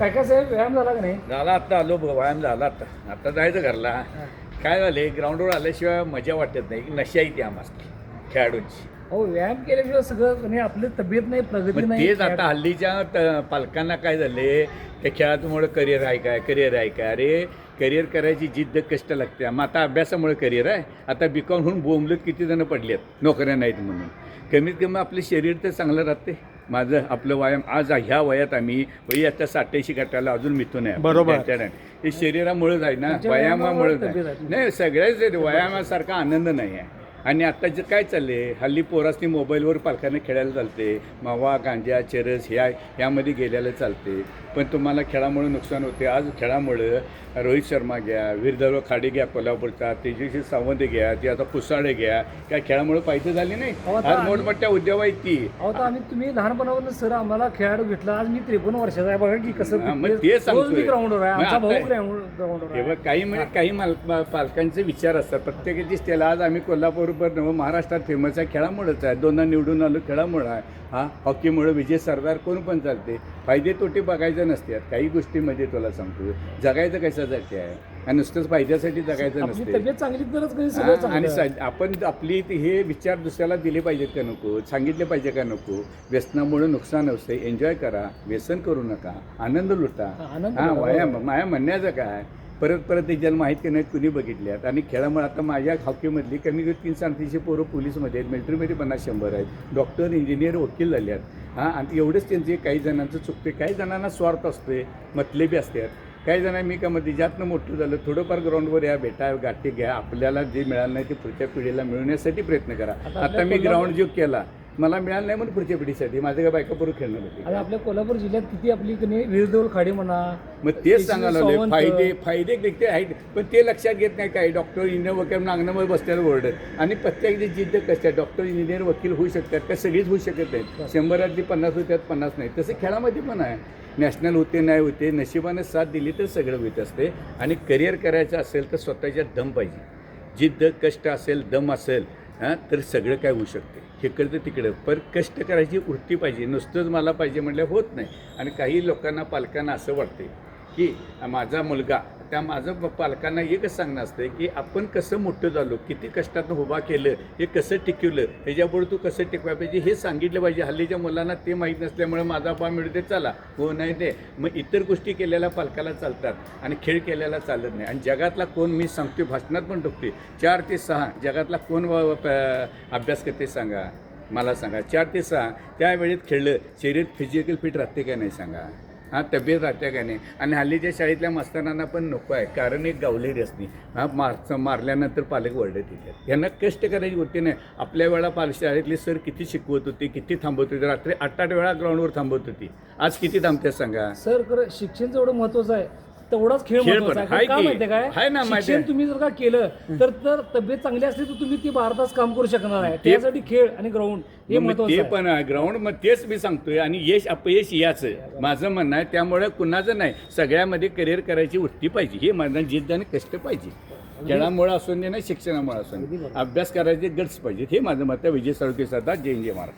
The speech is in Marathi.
काय काय साहेब? व्यायाम झाला का नाही? झाला आत्ता आलो ब- व्यायाम झाला आता आता जायचं घरला. काय झाले ग्राउंडवर आल्याशिवाय मजा वाटत नाही. नशा येते आम्हाला खेळाडूंची. हो व्यायाम केल्याशिवाय सगळं नाही आपली तब्येत नाही प्रगती नाही तेच आता हल्लीच्या पालकांना काय झाले त्या खेळामुळे करिअर आहे काय करिअर आहे काय? अरे करिअर करायची जिद्द कष्ट लागते. मग आता अभ्यासामुळे करिअर आहे. आता बिकॉम होऊन बोंबलत किती जण पडले आहेत नोकऱ्या नाहीत म्हणून. कमीत कमी आपलं शरीर तर चांगलं राहते. माझं आपलं व्यायाम आज ह्या वयात आम्ही वय आता साठ्याशी गटाला अजून मिथून आहे बरोबर. हे शरीरामुळेच आहे ना व्यायामामुळेच आहे. नाही सगळ्याच. व्यायामासारखा आनंद नाही आहे आणि आता जे काय चालले हल्ली पोरासनी मोबाईलवर पालकांना खेळायला चालते. मावा गांजा चरस ह्या ह्यामध्ये गेल्याला चालते. पण तुम्हाला खेळामुळे नुकसान होते. आज खेळामुळं रोहित शर्मा घ्या वीरधर खाडे घ्या कोल्हापूरचा तेजस्वी सावंत घ्या ती आता कुसाडे घ्या त्या खेळामुळे पाहिजे झाली नाही. आज मोठमोठ्या उद्योग आहेत ती. आम्ही तुम्ही लहानपणापासून सर आम्हाला खेळाडू घेतला. आज मी त्रेपन्न वर्षाचा आहे. बघा की कसं हा, मग ते. मी ग्राउंडवर आहे. आहे. काही म्हणजे काही पालकांचे विचार असतात. प्रत्येकाची त्याला आज आम्ही कोल्हापूरवर नव महाराष्ट्रात फेमस आहे खेळामुळेच आहे. दोनदा निवडून आलो खेळामुळं आहे. हा हॉकीमुळे विजय सरदार कोण पण चालते. फायदे तोटे बघायचे नसतात काही गोष्टीमध्ये तुला सांगतो. जगायचं कशासाठी आहे? आणि नुसतंच फायद्यासाठी जगायचं नसते. आणि आपण आपली हे विचार दुसऱ्याला दिले पाहिजेत का नको? सांगितले पाहिजे का नको? व्यसनामुळे नुकसान असते एन्जॉय करा. व्यसन करू नका. आनंद लुटा. हा, वाया बरोबर. माया म्हणण्याचं काय? परत परत ते ज्याला माहीत की नाहीत कुणी बघितल्यात आणि खेळामुळे आता माझ्या हॉकीमधली कमी कमी तीन साडेतीनशे पोरं पोलीसमध्ये आहेत. मिलिटरीमध्ये पन्नास शंभर आहेत. डॉक्टर इंजिनियर वकील झाले आहेत. हां आणि एवढंच त्यांचे काही जणांचं चुकते काही जणांना स्वार्थ असते मतलेबी असतात काही जणांना मी का मध्ये ज्यातनं मोठं झालं थोडंफार ग्राउंडवर या भेटा गाठी घ्या. आपल्याला जे मिळालं नाही ते पुढच्या पिढीला मिळवण्यासाठी प्रयत्न करा. आता मी ग्राउंड जो केला मला मिळालं नाही म्हणून पुढच्या पिढीसाठी. माझं काय बायका बरोबर खेळणं आणि होते आपल्या कोल्हापूर जिल्ह्यात किती आपली की नाही वीरदेवल खाडी म्हणा मग तेच सांगायला लागले सावंत. फायदे फायदे देखते आहेत. पण ते लक्षात घेत नाही काही डॉक्टर इंजिनियर वकील अंगणामध्ये बसल्यावर ओरडत आणि प्रत्येकाची जिद्द आहे? डॉक्टर इंजिनियर वकील होऊ शकतात का? सगळीच होऊ शकत नाहीत शंभरातली पन्नास होत्यात पन्नास नाही. तसं खेळामध्ये पण आहे. नॅशनल होते नाही होते नशिबाने साथ दिली तर सगळं होत असते. आणि करिअर करायचं असेल तर स्वतःच्या दम पाहिजे. जिद्द कष्ट असेल दम असेल हां तर सगळं काय होऊ शकते. इकडचं तिकडं. पर कष्ट करायची वृत्ती पाहिजे. नुसतंच मला पाहिजे म्हटलं होत नाही. आणि काही लोकांना पालकांना असं वाटते की माझा मुलगा त्या माझं प- पालकांना एकच सांगणं असतं की आपण कसं मोठं झालो किती कष्टातून उभा केलं हे कसं टिकवलं ह्याच्यापुढे तू कसं टिकवाय पाहिजे हे सांगितलं पाहिजे. हल्लीच्या मुलांना ते माहीत नसल्यामुळे माझा बा मिळते चला. हो नाही ते मग इतर गोष्टी केलेल्या पालकाला चालतात आणि खेळ केलेला चालत नाही. आणि जगातला कोण मी सांगतो भाषणात पण टोकते चार ते सहा जगातला कोण व- अभ्यास करते सांगा? मला सांगा. चार ते सहा त्या वेळेत खेळलं शरीर फिजिकल फिट राहते का नाही सांगा? हां तब्येत राहते का नाही? आणि हल्लीच्या शाळेतल्या मास्तरांना पण नको आहे कारण एक गावलेली असते. हां मार मारल्यानंतर पालक वरडत येतात. यांना कष्ट करायची होती नाही. आपल्या वेळा पाल शाळेतले सर किती शिकवत होते किती थांबवत होते. रात्री आठ आठ वेळा ग्राउंडवर थांबवत होती. आज किती थांबते सांगा? सर खरं शिक्षण जेवढं महत्वाचं आहे. तेवढाच खेळ खेळ महत्त्वाचा पण आहे. का आहे की? माहितीये आहे काय ना, माहिती शिक्षण आहे. तुम्ही जर का केलं तर तर तब्येत चांगली असली तर तुम्ही ती भारताच काम करू शकणार आहे. त्यासाठी खेळ आणि ग्राउंड हे मग महत्वाचं ते आहे. पण ग्राउंड मग तेच मी सांगतोय. आणि यश अपयश याचं. माझं म्हणणं आहे त्यामुळे कुणाचं नाही. सगळ्यामध्ये करिअर करायची वृत्ती पाहिजे. हे माझं जिद्द आणि कष्ट पाहिजे. खेळामुळे असून दे नाही शिक्षणामुळे असून दे. अभ्यास करायचे गट्स पाहिजे हे माझं मत आहे. विजय साळुके सरदार जय जय महाराज